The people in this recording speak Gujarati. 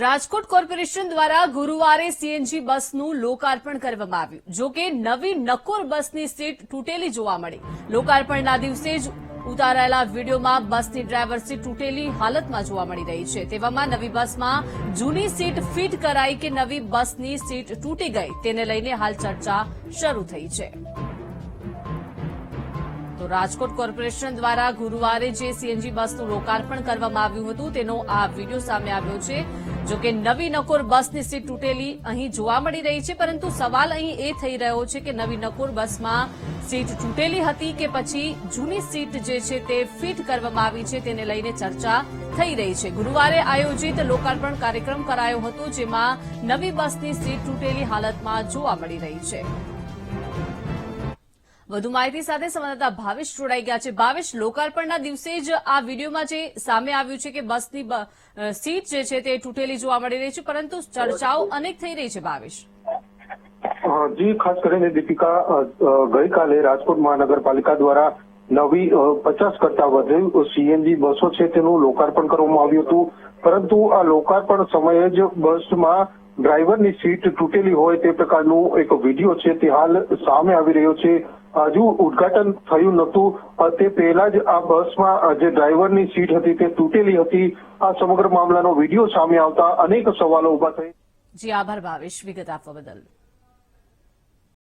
રાજકોટ કોર્પોરેશન દ્વારા ગુરુવારે સીએનજી બસનું લોકાર્પણ કરવામાં આવ્યું, જો કે નવી નકોર બસની સીટ તૂટેલી જોવા મળી. લોકાર્પણના દિવસે જ ઉતારાયેલા વિડીયોમાં બસની ડ્રાઈવર સીટ તૂટેલી હાલતમાં જોવા મળી રહી છે. તેવામાં નવી બસમાં જૂની સીટ ફિટ કરાઈ કે નવી બસની સીટ તૂટી ગઈ, તેને લઈને હાલ ચર્ચા શરૂ થઈ છે. તો રાજકોટ કોર્પોરેશન દ્વારા ગુરુવારે જે સીએનજી બસનું લોકાર્પણ કરવામાં આવ્યું હતું, તેનો આ વીડિયો સામે આવ્યો છે. જો કે નવી નકોર બસની સીટ તૂટેલી અહીં જોવા મળી રહી છે, પરંતુ સવાલ અહીં એ થઈ રહ્યો છે કે નવી નકોર બસમાં સીટ તૂટેલી હતી કે પછી જૂની સીટ જે છે તે ફિટ કરવામાં આવી છે, તેને લઈને ચર્ચા થઈ રહી છે. ગુરુવારે આયોજિત લોકાર્પણ કાર્યક્રમ કરાયો હતો, જેમાં નવી બસની સીટ તૂટેલી હાલતમાં જોવા મળી રહી છે. વધુ માહિતી સાથે સંવાદદાતા ભાવેશ જોડાઈ ગયા છે. ભાવેશ, લોકાર્પણના દિવસે જ આ વિડીયોમાં જે સામે આવ્યું છે કે બસની સીટ જે છે તે તૂટેલી જોવા મળી રહી છે, પરંતુ ચર્ચાઓ અનેક થઈ રહી છે, ભાવેશ. જી, ખાસ કરીને દીપિકા ગઈકાલે રાજકોટ મહાનગરપાલિકા દ્વારા નવી પચાસ કરતા વધુ સીએનજી બસો છે તેનું લોકાર્પણ કરવામાં આવ્યું હતું. પરંતુ આ લોકાર્પણ સમયે જ બસમાં ડ્રાઈવરની સીટ તૂટેલી હોય તે પ્રકારનું એક વીડિયો છે તે હાલ સામે આવી રહ્યો છે. હજુ ઉદઘાટન થયું નહોતું. તે પહેલા જ આ બસમાં જે ડ્રાઈવરની સીટ હતી તે તૂટેલી હતી. આ સમગ્ર મામલાનો વીડિયો સામે આવતા અનેક સવાલો ઊભા થઈ જી, આભાર ભાવેશ. વિગત આપવા બદલ.